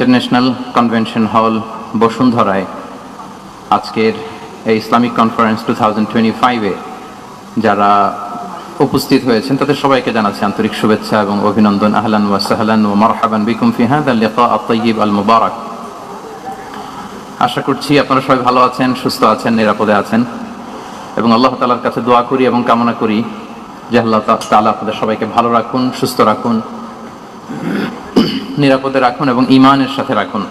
International convention hall বসুন্ধরায়। আজকের এই Islamic conference two thousand ফাইভে যারা উপস্থিত হয়েছেন, তাদের সবাইকে জানাচ্ছি আন্তরিক শুভেচ্ছা এবং অভিনন্দন। আহলান ওয়া সাহলান ও মারহাবান বিকুম ফি হাদা লিকা আত-তাইয়িব আল মুবারাক। আশা করছি আপনারা সবাই ভালো আছেন, সুস্থ আছেন, নিরাপদে আছেন। এবং আল্লাহ তালার কাছে দোয়া করি এবং কামনা করি যে আল্লাহ তা- তাআলা আপনাদের সবাইকে ভালো রাখুন, সুস্থ রাখুন। নিরাপদে রাখুন এবং ইমানের সাথে রাখুন।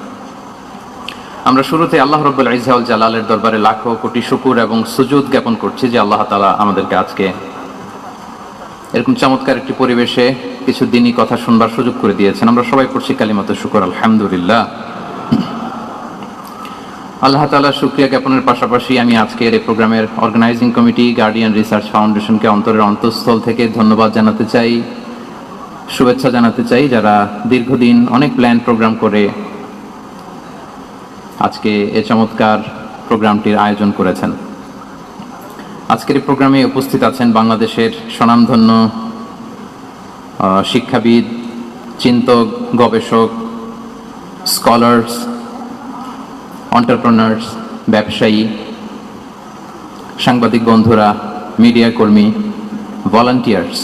আমরা শুরুতে আল্লাহ রব্বুল ইজাউল জালালের দরবারে লাখো কোটি শুকুর এবং সুজুদ জ্ঞাপন করছি যে আল্লাহ তালা আমাদেরকে আজকে এরকম চমৎকার একটি পরিবেশে কিছু দিনই কথা শুনবার সুযোগ করে দিয়েছেন। আমরা সবাই করছি কালিমত শুকর, আলহামদুলিল্লাহ। আল্লাহ তাআলা শুক্রিয়া জ্ঞাপনের পাশাপাশি আমি আজকের এই প্রোগ্রামের অর্গানাইজিং কমিটি গার্ডিয়ান রিসার্চ ফাউন্ডেশনকে অন্তরের অন্তঃস্থল থেকে ধন্যবাদ জানাতে চাই। শুভেচ্ছা জানাতে চাই যারা দীর্ঘদিন অনেক প্ল্যান প্রোগ্রাম করে আজকে এ চমৎকার প্রোগ্রামটির আয়োজন করেছেন। আজকের এই প্রোগ্রামে উপস্থিত আছেন বাংলাদেশের স্বনামধন্য শিক্ষাবিদ, চিন্তক, গবেষক স্কলার্স অন্টারপ্রনার্স ব্যবসায়ী, সাংবাদিক বন্ধুরা মিডিয়া কর্মী ভলান্টিয়ার্স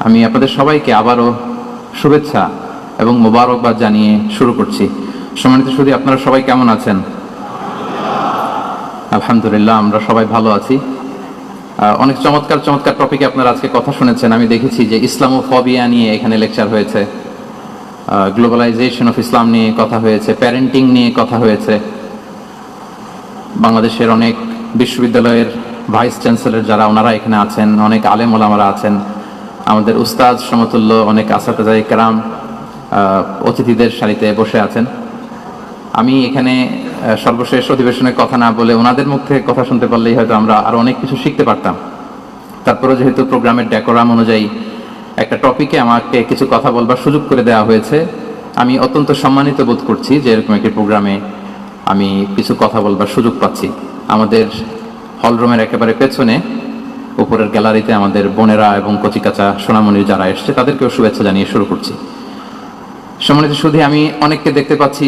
আমি আপনাদের সবাইকে আবারও শুভেচ্ছা এবং মোবারকবাদ জানিয়ে শুরু করছি। সম্মানিত শুধু আপনারা সবাই কেমন আছেন? আলহামদুলিল্লাহ, আমরা সবাই ভালো আছি। অনেক চমৎকার চমৎকার টপিকে আপনারা আজকে কথা শুনেছেন। আমি দেখেছি যে ইসলামোফবিয়া নিয়ে এখানে লেকচার হয়েছে। গ্লোবালাইজেশন অফ ইসলাম নিয়ে কথা হয়েছে প্যারেন্টিং নিয়ে কথা হয়েছে। বাংলাদেশের অনেক বিশ্ববিদ্যালয়ের ভাইস চ্যান্সেলর যারা, ওনারা এখানে আছেন, অনেক আলেম ওলামারা আছেন। আমাদের উস্তাদ সমতুল্য অনেক আসাতাজাই কেরাম অতিথিদের সারিতে বসে আছেন। আমি এখানে সর্বশেষ অধিবেশনের কথা না বলে ওনাদের মুখ থেকে কথা শুনতে পারলেই হয়তো আমরা আরও অনেক কিছু শিখতে পারতাম। তারপরে যেহেতু প্রোগ্রামের ডেকোরাম অনুযায়ী একটা টপিকে আমাকে কিছু কথা বলবার সুযোগ করে দেওয়া হয়েছে, আমি অত্যন্ত সম্মানিত বোধ করছি যে এরকম একটি প্রোগ্রামে আমি কিছু কথা বলবার সুযোগ পাচ্ছি। আমাদের হলরুমের একেবারে পেছনে উপরের গ্যালারিতে আমাদের বোনেরা এবং কচিকাচা সোনামণির যারা এসছে, তাদেরকেও শুভেচ্ছা জানিয়ে শুরু করছি। সম্মানিত শুধু আমি অনেককে দেখতে পাচ্ছি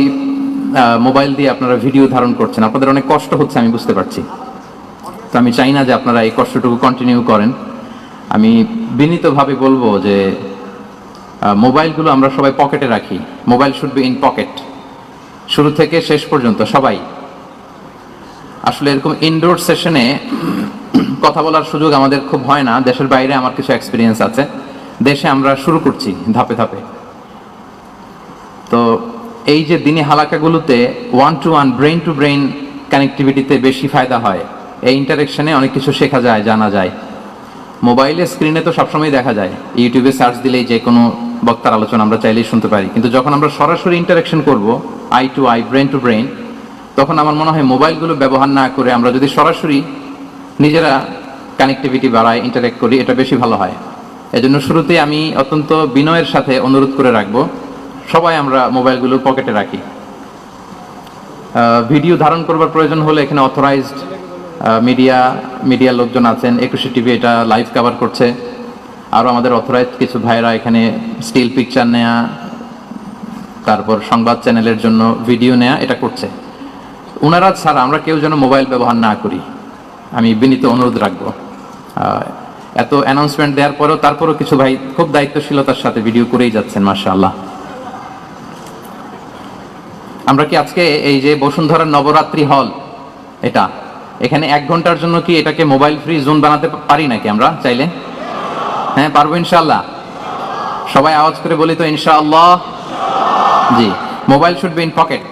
মোবাইল দিয়ে আপনারা ভিডিও ধারণ করছেন। আপনাদের অনেক কষ্ট হচ্ছে, আমি বুঝতে পারছি। তো আমি চাই না যে আপনারা এই কষ্টটুকু কন্টিনিউ করেন। আমি বিনীতভাবে বলব যে মোবাইলগুলো আমরা সবাই পকেটে রাখি। Mobile should be in pocket শুরু থেকে শেষ পর্যন্ত সবাই। আসলে এরকম ইনডোর সেশনে কথা বলার সুযোগ আমাদের খুব হয় না। দেশের বাইরে আমার কিছু এক্সপিরিয়েন্স আছে। দেশে আমরা শুরু করছি ধাপে ধাপে। তো এই যে দিনে হালাকাগুলোতে one to one brain to brain কানেক্টিভিটিতে বেশি ফায়দা হয়, এই ইন্টারেকশনে অনেক কিছু শেখা যায়, জানা যায়। মোবাইলে স্ক্রিনে তো সবসময় দেখা যায়। ইউটিউবে সার্চ দিলেই যে কোনো বক্তার আলোচনা আমরা চাইলেই শুনতে পারি। কিন্তু যখন আমরা সরাসরি ইন্টারাকশন করব eye to eye brain to brain তখন আমার মনে হয় মোবাইলগুলো ব্যবহার না করে আমরা যদি সরাসরি নিজেরা কানেক্টিভিটি বাড়ায় ইন্টারেক্ট করি, এটা বেশি ভালো হয়। এজন্য শুরুতে আমি অত্যন্ত বিনয়ের সাথে অনুরোধ করে রাখব, সবাই আমরা মোবাইলগুলো পকেটে রাখি। ভিডিও ধারণ করবার প্রয়োজন হলে এখানে অথরাইজড মিডিয়া মিডিয়ার লোকজন আছেন, একুশে টিভি এটা লাইভ কাভার করছে। আরও আমাদের অথরাইজড কিছু ভাইরা এখানে স্টিল পিকচার নেয়া, তারপর সংবাদ চ্যানেলের জন্য ভিডিও নেয়া, এটা করছে। ওনারা ছাড়া আমরা কেউ যেন মোবাইল ব্যবহার না করি। আমি বিনীত অনুরোধ রাখব। এত অ্যানাউন্সমেন্ট দেওয়ার পরেও তারপরও কিছু ভাই খুব দায়িত্বশীলতার সাথে ভিডিও করেই যাচ্ছেন, মাশাআল্লাহ। আমরা কি আজকে এই যে বসুন্ধরা নবরাত্রি হল এটা? এখানে এক ঘণ্টার জন্য কি এটাকে মোবাইল ফ্রি জোন বানাতে পারি নাকি আমরা চাইলে? হ্যাঁ পারব ইনশাল্লাহ সবাই আওয়াজ করে বলি তো, ইনশাআল্লাহ। জি mobile should be in pocket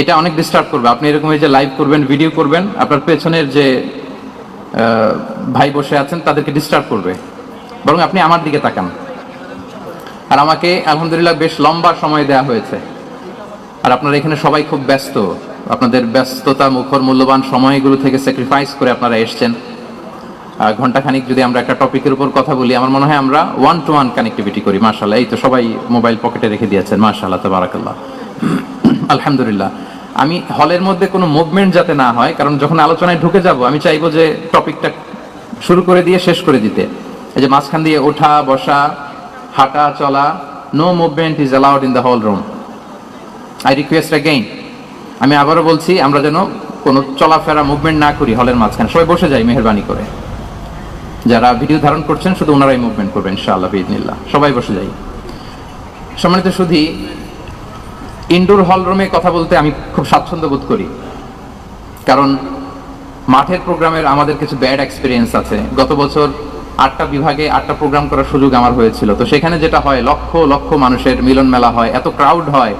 এটা অনেক ডিস্টার্ব করবে। আপনি এরকম যে লাইভ করবেন ভিডিও করবেন, আপনার পেছনের যে ভাই বসে আছেন, তাদেরকে ডিস্টার্ব করবে। বরং আপনি আমার দিকে তাকান। আর আমাকে আলহামদুলিল্লাহ বেশ লম্বা সময় দেওয়া হয়েছে। আর আপনারা এখানে সবাই খুব ব্যস্ত। আপনাদের ব্যস্ততা, মুখর, মূল্যবান সময়গুলো থেকে স্যাক্রিফাইস করে আপনারা এসছেন। ঘন্টাখানিক যদি আমরা একটা টপিকের উপর কথা বলি, আমার মনে হয় আমরা ওয়ান টু ওয়ান কানেক্টিভিটি করি। মার্শাল্লাহ এই তো সবাই মোবাইল পকেটে রেখে দিয়েছেন। মার্শাল্লাহ তো বারাকাল্লাহ আলহামদুলিল্লাহ। আমি হলের মধ্যে কোনো মুভমেন্ট যাতে না হয়, কারণ যখন আলোচনায় ঢুকে যাব, আমি চাইব যে টপিকটা শুরু করে দিয়ে শেষ করে দিতে। এই যে মাঝখান দিয়ে ওঠা, বসা, হাঁটা, চলা no movement is allowed in the hall room I request again আমি আবারও বলছি, আমরা যেন কোনো চলাফেরা মুভমেন্ট না করি হলের মাঝখানে। সবাই বসে যাই মেহরবানি করে। যারা ভিডিও ধারণ করছেন, শুধু ওনারাই মুভমেন্ট করবেন, ইনশাআল্লাহ বিদিনিল্লাহ সবাই বসে যাই সম্মানিত শুধু ইনডোর হল রুমে কথা বলতে আমি খুব স্বাচ্ছন্দ্য বোধ করি। কারণ মাঠের প্রোগ্রামের আমাদের কিছু ব্যাড এক্সপিরিয়েন্স আছে। গত বছর আটটা বিভাগে আটটা প্রোগ্রাম করার সুযোগ আমার হয়েছিল। তো সেখানে যেটা হয়, লক্ষ লক্ষ মানুষের মিলন মেলা হয়, এত ক্রাউড হয়।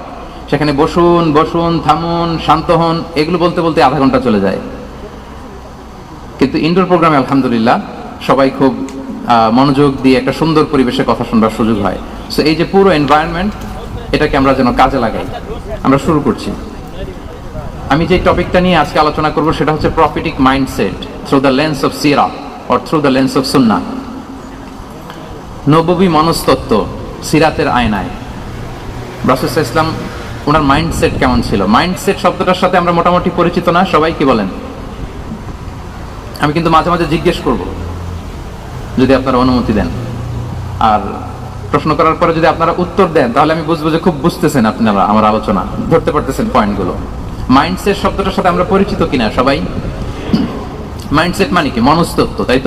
সেখানে বসুন বসুন, থামুন, শান্ত হন, এগুলো বলতে বলতে আধা ঘণ্টা চলে যায়। কিন্তু ইনডোর প্রোগ্রামে আলহামদুলিল্লাহ সবাই খুব মনোযোগ দিয়ে একটা সুন্দর পরিবেশে কথা শোনার সুযোগ হয়। সো এই যে পুরো এনভায়রনমেন্ট এটাকে আমরা যেন কাজে লাগাই। আমরা শুরু করছি। আমি যে টপিকটা নিয়ে আজকে আলোচনা করব সেটা হচ্ছে prophetic mindset through the lens of Sira or through the lens of সুন্না নববী মনস্তত্ত্ব সিরাতের আয়নায়। রাসুল ইসলাম ওনার মাইন্ডসেট কেমন ছিল? মাইন্ডসেট শব্দটার সাথে আমরা মোটামুটি পরিচিত না, সবাই কি বলেন? আমি কিন্তু মাঝে মাঝে জিজ্ঞেস করব, যদি আপনারা অনুমতি দেন। আর প্রশ্ন করার পরে যদি আপনারা উত্তর দেন, তাহলে আমি বুঝব যে খুব বুঝতেছেন আপনারা আমার আলোচনা, ধরতে পারতেছেন পয়েন্টগুলো। মাইন্ডসেট শব্দটার সাথে আমরা পরিচিত কিনা সবাই? মাইন্ডসেট মানে কি? মনস্তত্ব, তাই তো?